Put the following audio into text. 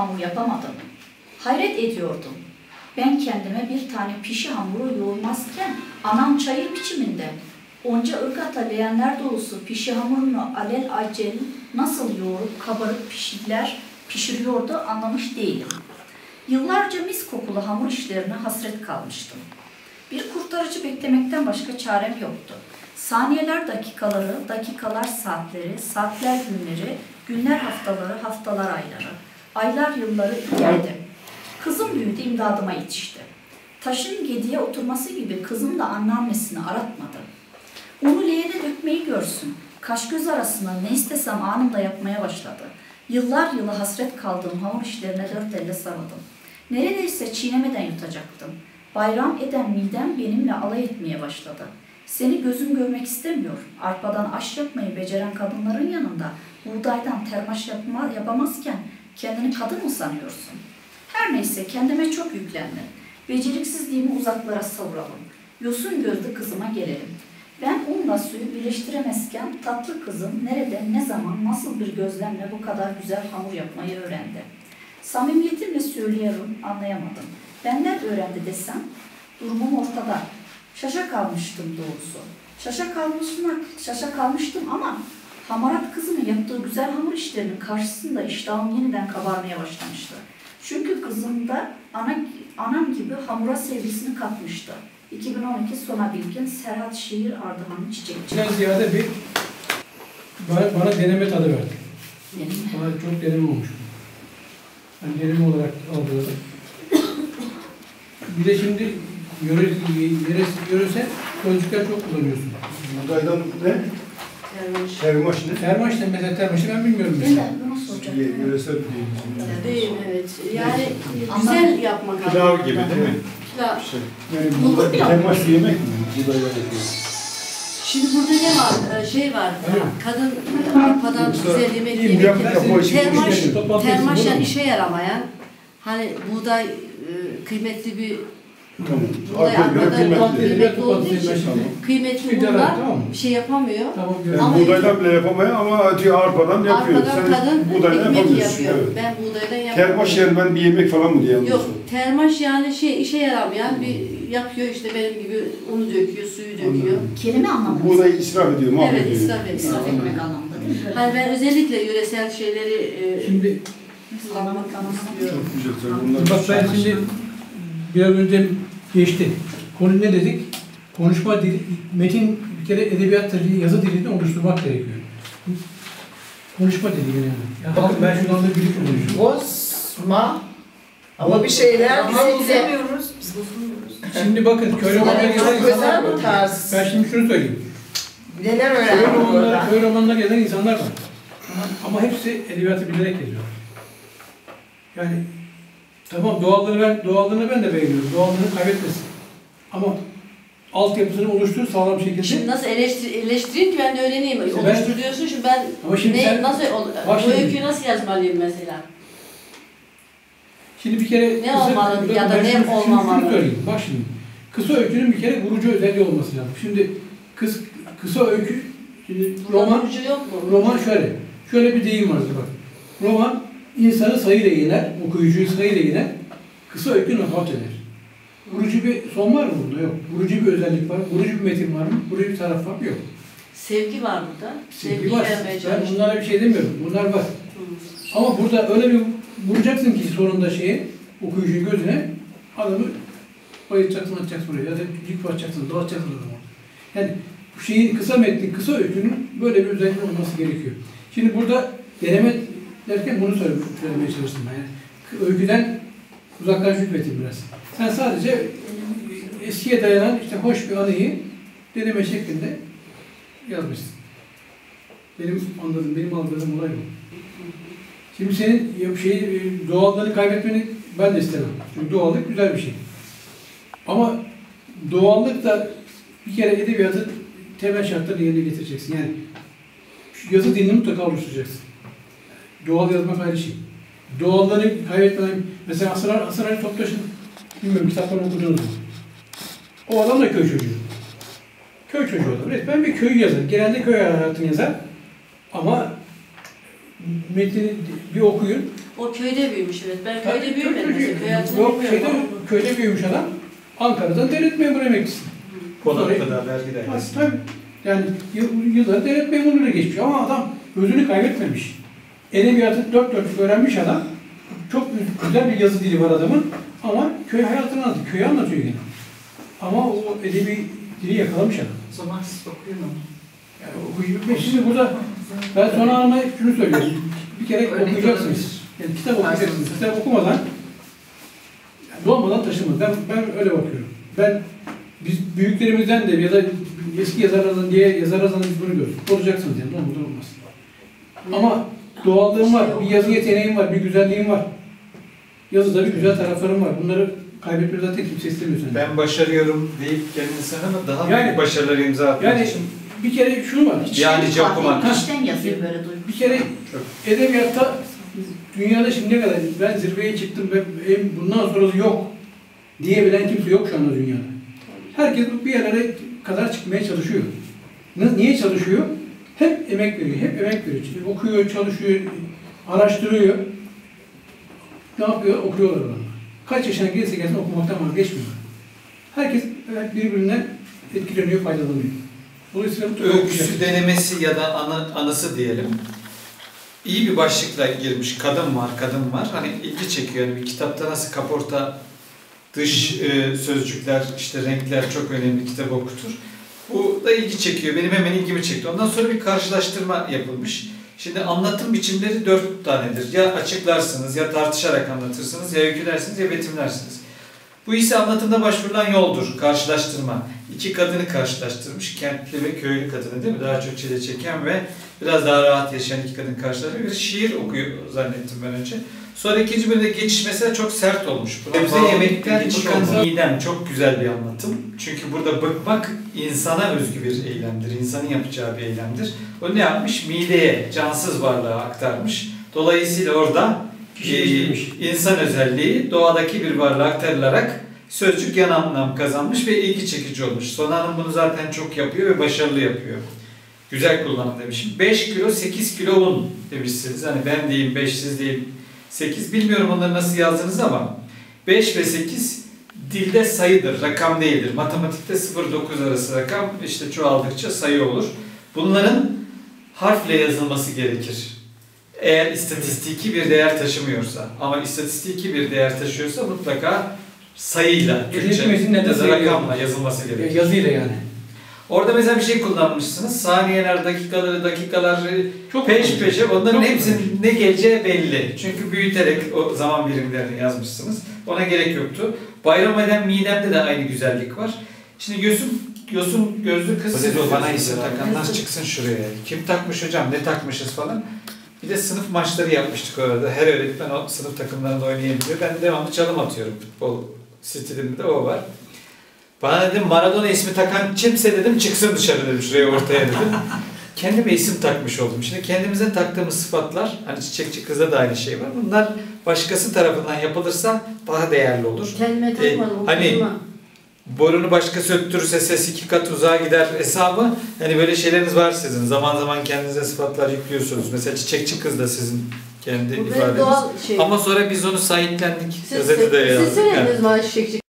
hamur yapamadım. Hayret ediyordum. Ben kendime bir tane pişi hamuru yoğurmazken anam çayır biçiminde onca ırgata leğenler dolusu pişi hamurunu alel acel nasıl yoğurup kabarıp pişirler, pişiriyordu anlamış değilim. Yıllarca mis kokulu hamur işlerine hasret kalmıştım. Bir kurtarıcı beklemekten başka çarem yoktu. Saniyeler dakikaları, dakikalar saatleri, saatler günleri, günler haftaları, haftalar ayları, aylar yılları geldi. Kızım büyüdü, imdadıma yetişti. Taşın gediye oturması gibi kızım da anneannesini aratmadı. Onu leğene dökmeyi görsün. Kaş göz arasında ne istesem anında yapmaya başladı. Yıllar yılı hasret kaldığım hamur işlerine dört elle sarıldım. Neredeyse çiğnemeden yutacaktım. Bayram eden midem benimle alay etmeye başladı. Seni gözüm görmek istemiyor. Arpadan aş yapmayı beceren kadınların yanında buğdaydan termaş yapma, yapamazken kendini kadın mı sanıyorsun? Her neyse kendime çok yüklendim. Beceriksizliğimi uzaklara savuralım. Yosun gözlü kızıma gelelim. Ben unla suyu birleştiremezken tatlı kızım nerede, ne zaman, nasıl bir gözlemle bu kadar güzel hamur yapmayı öğrendi. Samimiyetimle söylüyorum, anlayamadım. Benden öğrendi desem, durumum ortada. Şaşa kalmıştım doğrusu. Şaşa kalmıştım, şaşa kalmıştım ama hamarat kızımın yaptığı güzel hamur işlerinin karşısında iştahım yeniden kabarmaya başlamıştı. Çünkü kızım da ana, anam gibi hamura sevgisini katmıştı. 2012 Sona Bilgin, Serhat Şiir Ardahanlı Çiçekçi. Bizden ziyade bir bana, bana deneme tadı verdi. Benim Bana çok deneme olmuş. Ben deneme olarak algıladım. Bir de şimdi yöre, yöre, yöresel sözcükler çok kullanıyorsun. Buğdaydan ne? Termaş ne? Termaş ne mesela termaşı ben bilmiyorum mesela. bunu soracaktım. Ye- Yöresel bir şey. Değil evet. Yani güzel yapmak Pilav anlamında. gibi değil mi? Pilav. Şey. Yani pilav. termaş yemek mi? Buğdayla yapıyor. Şimdi burada ne var? Ee, Şey var. Evet. Kadın Yoksa güzel yemek yemek yemek- Termaş, termaş yani işe yaramayan hani buğday e, kıymetli bir Tamam. arpadan kıymetli. Kıymetli olduğu için bunlar tamam bir şey yapamıyor. Tamam Yani. Ama- buğdaydan bile yapamıyor ama diyor arpadan yapıyor. Arpadan Sen kadın buğdayla ekmek yapamıyorsun. yapıyor. Evet. Ben buğdaydan yapamıyorum. Termaş yer ben bir yemek falan mı diye Yok, termaş yani şey işe yaramayan bir yapıyor işte benim gibi unu döküyor, suyu döküyor. Anladım. Kelime anlamında. Buğdayı israf ediyor, mahvediyor. Evet, israf ediyor. İsraf etmek anlamında değil mi? Hani ben özellikle yöresel şeyleri e, Şimdi kullanmak istiyorum. Çok güzel. Bak ben şimdi biraz önce geçti. Konu ne dedik? Konuşma dili, metin bir kere edebiyat dili, yazı dilini oluşturmak gerekiyor. Konuşma dili önemli. Yani bakın ben şu anda gülüp konuşuyorum. Bozma. Ama bir şeyler bize bozamıyoruz. Biz bozulmuyoruz. Şimdi bakın köy romanına gelen insanlar var. tarz. Ben şimdi şunu söyleyeyim. Neler Köy öğrendik romanına, oradan? köy romanına gelen insanlar var. Ama hepsi edebiyatı bilerek yazıyor. Yani tamam doğallığını ben, doğallığını ben de beğeniyorum. Doğallığını kaybetmesin. Ama altyapısını oluştur sağlam şekilde. Şimdi nasıl eleştir, eleştireyim ki ben de öğreneyim. İşte ben- Oluştur diyorsun şimdi ben Ama şimdi ne, sen- nasıl, şimdi- öyküyü nasıl yazmalıyım mesela? Şimdi bir kere Ne olmalı ben ya da ne şunu- olmamalı? Şunu söyleyeyim. Bak şimdi. Kısa öykünün bir kere vurucu özelliği olması lazım. Şimdi kıs, kısa öykü şimdi Roman roman yok mu? roman şöyle. Şöyle bir deyim vardır bak. Roman insanı sayıyla yener, okuyucuyu sayıyla yener. Kısa öykü nakavt eder. Vurucu bir son var mı bunda? Yok. Vurucu bir özellik var. Vurucu bir metin var mı? Vurucu bir taraf var mı? Yok. Sevgi var burada. Sevgi Sevgiyi var. Ben bunlara bir şey demiyorum. Bunlar var. Hı. Ama burada öyle bir vuracaksın ki sonunda şeye, okuyucunun gözüne adamı bayıltacaksın, atacaksın oraya. Ya da yük atacaksın, dağıtacaksın adamı. Yani bu şeyin kısa metnin, kısa öykünün böyle bir özelliği olması gerekiyor. Şimdi burada deneme derken bunu söyle- söylemeye çalıştım. Yani öyküden uzaklaşmış metin biraz. Sen sadece eskiye dayanan işte hoş bir anıyı deneme şeklinde yazmışsın. Benim anladığım, benim algıladığım olay bu. Şimdi senin şey, e, doğallığını kaybetmeni ben de istemem. Çünkü doğallık güzel bir şey. Ama doğallık da bir kere edebiyatın temel şartlarını yerine getireceksin. Yani yazı dilini mutlaka oluşturacaksın. Doğal yazmak ayrı şey. Doğallığını kaybetmeden, mesela Hasan, Hasan Ali Toptaş'ın, bilmiyorum kitaplarını okudunuz mu? O adam da köy çocuğu. Köy çocuğu adam. Resmen bir köy yazar. Genelde köy hayatını yazar. Ama metni bir okuyun. O köyde büyümüş evet. Ben köyde Tabii, büyümedim. köyde Mesela köy hayatını Yok ama. köyde büyümüş adam. Ankara'dan devlet memuru emeklisi. Konakta vergi Tabii, dairesi. tabii. Yani yıl- yılları devlet memurluğuyla geçmiş ama adam özünü kaybetmemiş. Edebiyatı dört dörtlük öğrenmiş adam. Çok güzel bir yazı dili var adamın. Ama köy hayatını anlatıyor. Köyü anlatıyor yine. Ama o edebi dili yakalamış adam. O zaman siz okuyun Yani o- ben şimdi burada ben sonra ama şunu söylüyorum. Bir kere Örnek okuyacaksınız. Yani kitap okuyacaksınız. Kitap okumadan yani doğmadan taşımaz. Ben, ben öyle bakıyorum. Ben biz büyüklerimizden de ya da eski yazarlardan diye yazarlardan biz bunu görürüz. Olacaksınız yani. Olmadan olmaz. Ama doğallığım var, bir yazı yeteneğim var, bir güzelliğim var. Yazıda bir güzel taraflarım var. Bunları kaybetmeyi zaten kimse istemiyor senden. Ben başarıyorum deyip kendini sana daha Yani- büyük başarıları imza atmak Yani için. bir kere şunu var. Hiç Yani İçten okumak. içten yazıyor böyle duyguyu. Bir kere edebiyatta dünyada şimdiye kadar ben zirveye çıktım ve en- bundan sonrası yok diyebilen kimse yok şu anda dünyada. Herkes bir yerlere kadar çıkmaya çalışıyor. Niye çalışıyor? Hep emek veriyor, hep emek veriyor. Çünkü okuyor, çalışıyor, araştırıyor. Ne yapıyor? Okuyorlar adamlar. Kaç yaşına gelirse gelsin okumaktan vazgeçmiyorlar. Herkes evet, birbirinden etkileniyor, faydalanıyor. Dolayısıyla bu Öyküsü denemesi ya da anı, anısı diyelim. İyi bir başlıkla girmiş. Kadın var, kadın var. Hani ilgi çekiyor. Yani bir kitapta nasıl kaporta, dış e, sözcükler, işte renkler çok önemli kitap okutur. Bu da ilgi çekiyor. Benim hemen ilgimi çekti. Ondan sonra bir karşılaştırma yapılmış. Şimdi anlatım biçimleri dört tanedir. Ya açıklarsınız, ya tartışarak anlatırsınız, ya öykülersiniz, ya betimlersiniz. Bu ise anlatımda başvurulan yoldur, karşılaştırma. İki kadını karşılaştırmış, kentli ve köylü kadını değil mi? Daha çok çile çeken ve biraz daha rahat yaşayan iki kadın karşılaştırmış. Bir şiir okuyor zannettim ben önce. Sonra ikinci bölümde geçiş mesela çok sert olmuş. Sebze yemekten çıkan midem çok güzel bir anlatım. Çünkü burada bıkmak insana özgü bir eylemdir. İnsanın yapacağı bir eylemdir. O ne yapmış? Mideye, cansız varlığa aktarmış. Dolayısıyla orada e, insan özelliği doğadaki bir varlığa aktarılarak sözcük yan anlam kazanmış ve ilgi çekici olmuş. Son Hanım bunu zaten çok yapıyor ve başarılı yapıyor. Güzel kullanım demişim. 5 kilo 8 kilo un demişsiniz. Hani ben diyeyim 5 siz değil 8 bilmiyorum onları nasıl yazdınız ama 5 ve 8 dilde sayıdır, rakam değildir. Matematikte 0-9 arası rakam işte çoğaldıkça sayı olur. Bunların harfle yazılması gerekir. Eğer istatistiki bir değer taşımıyorsa ama istatistiki bir değer taşıyorsa mutlaka sayıyla, Türkçe rakamla yazılması gerekir. Yazıyla yani. Orada mesela bir şey kullanmışsınız. Saniyeler, dakikaları, dakikaları Çok peş peşe onların Çok hepsinin ne geleceği belli. Çünkü büyüterek o zaman birimlerini yazmışsınız. Ona gerek yoktu. Bayram eden midemde de aynı güzellik var. Şimdi yosun, yosun gözlü kız siz bana isim takanlar çıksın şuraya. Kim takmış hocam, ne takmışız falan. Bir de sınıf maçları yapmıştık orada. Her öğretmen o sınıf takımlarında oynayabiliyor. Ben devamlı çalım atıyorum. Futbol stilimde o var. Bana dedim Maradona ismi takan kimse dedim çıksın dışarı dedim şuraya ortaya dedim. Kendime isim takmış oldum. Şimdi kendimize taktığımız sıfatlar, hani çiçekçi kızda da aynı şey var. Bunlar başkası tarafından yapılırsa daha değerli olur. Kendime takmadım. hani- okudum. Borunu başkası öttürürse ses iki kat uzağa gider hesabı. Hani böyle şeyleriniz var sizin. Zaman zaman kendinize sıfatlar yüklüyorsunuz. Mesela çiçekçi kız da sizin kendi Bu ifadeniz. doğal şey. Ama sonra biz onu sahiplendik. siz, Gazetede siz yazdık. Yani. söylediniz bana çiçekçi